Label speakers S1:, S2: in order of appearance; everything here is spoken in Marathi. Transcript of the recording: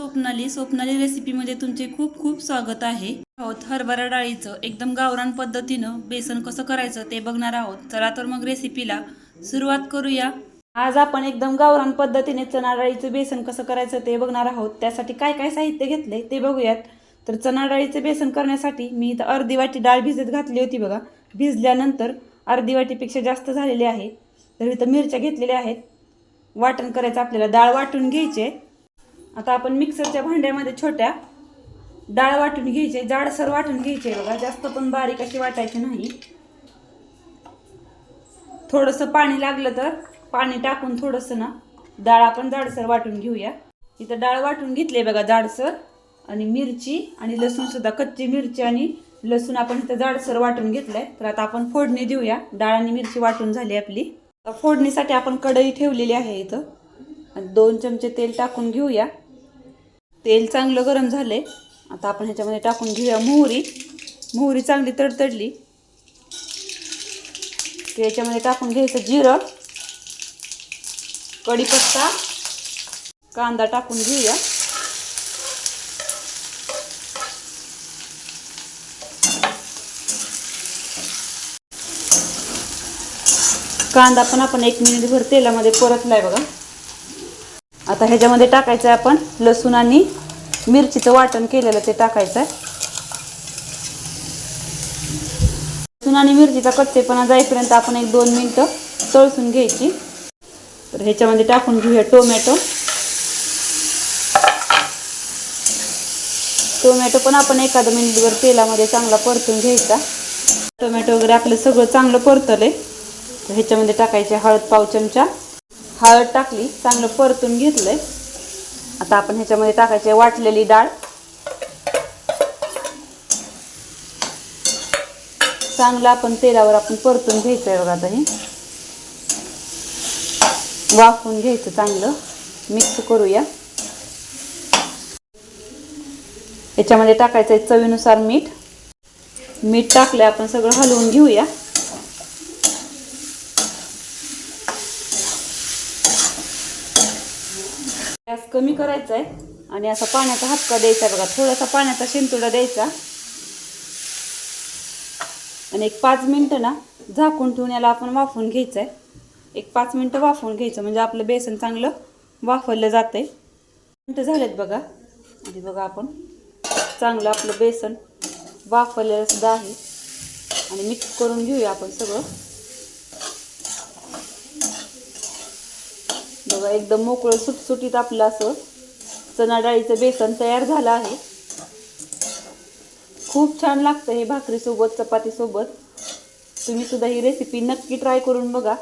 S1: स्वप्नाली स्वप्नाली रेसिपीमध्ये तुमचे खूप खूप स्वागत आहे. आहोत हरभरा डाळीचं एकदम गावरान पद्धतीनं बेसन कसं करायचं ते बघणार आहोत. चला तर मग रेसिपीला सुरुवात करूया. आज आपण एकदम गावरान पद्धतीने चणा डाळीचं बेसन कसं करायचं ते बघणार आहोत. त्यासाठी काय काय साहित्य घेतले ते बघूयात. तर चणा डाळीचं बेसन करण्यासाठी मी इथं अर्धी वाटी डाळ भिजत घातली होती बघा. भिजल्यानंतर अर्धी वाटीपेक्षा जास्त झालेली आहे. तर इथं मिरच्या घेतलेल्या आहेत. वाटण करायचं आपल्याला. डाळ वाटून घ्यायचे आता आपण मिक्सरच्या भांड्यामध्ये छोट्या डाळ वाटून घ्यायची जाडसर वाटून घ्यायची बघा. जास्त पण बारीक अशी वाटायची नाही. थोडंसं पाणी लागलं तर पाणी टाकून थोडंसं ना डाळ आपण जाडसर वाटून घेऊया. इथं डाळ वाटून घेतली बघा जाडसर आणि मिरची आणि लसूणसुद्धा कच्ची मिरची आणि लसूण आपण इथं जाडसर वाटून घेतलंय. तर आता आपण फोडणी देऊया. डाळ आणि मिरची वाटून झाली आपली. फोडणीसाठी आपण कढई ठेवलेली आहे इथं. आणि दोन चमचे तेल टाकून घेऊया. तेल चांगलं गरम झाले आता आपण ह्याच्यामध्ये टाकून घेऊया मोहरी. मोहरी चांगली तडतडली. की याच्यामध्ये टाकून घ्यायचं जिरं. कढीपत्ता. कांदा टाकून घेऊया. कांदा पण आपण एक मिनिटभर तेलामध्ये परतलाय बघा. आता ह्याच्यामध्ये टाकायचं आहे आपण लसूण आणि मिरचीचं वाटण केलेलं ते टाकायचं आहे लसूण आणि मिरचीचा कच्चेपणा जाईपर्यंत आपण एक दोन मिनटं तळसून घ्यायची. तर ह्याच्यामध्ये टाकून घेऊया टोमॅटो. टोमॅटो पण आपण एखादं मिनिटभर तेलामध्ये चांगला परतून घ्यायचा. टोमॅटो वगैरे आपलं सगळं चांगलं परतलं आहे ह्याच्यामध्ये टाकायचे हळद पाव चमचा. हळद टाकली चांगलं परतून घेतलंय. आता आपण ह्याच्यामध्ये टाकायची वाटलेली डाळ. चांगलं आपण तेलावर आपण परतून घ्यायचंय बघा आता हे. वाफवून घ्यायचं चांगलं. मिक्स करूया. याच्यामध्ये टाकायचं आहे चवीनुसार मीठ. मीठ टाकलं आपण सगळं हलवून घेऊया. गॅस कमी करायचा आहे आणि असा पाण्याचा हापका द्यायचा बघा. थोडासा पाण्याचा शिंतोडा द्यायचा. आणि एक पाच मिनटं ना झाकून ठेवून याला आपण वाफवून घ्यायचं आहे एक पाच मिनटं वाफवून घ्यायचं. म्हणजे आपलं बेसन चांगलं वाफवलं जातं आहे मिनटं झालेत बघा. आणि बघा आपण चांगलं आपलं बेसन वाफवलेलं सुद्धा आहे. आणि मिक्स करून घेऊया आपण सगळं. बघा एकदम मोकळं सुटसुटीत आपलं असं चणा डाळीचं बेसन तयार झालं आहे. खूप छान लागतं हे भाकरीसोबत चपातीसोबत तुम्ही सुद्धा ही रेसिपी नक्की ट्राय करून बघा.